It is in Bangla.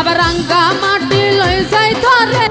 আবার রাঙ্গা মাটি লই যায় ধরে।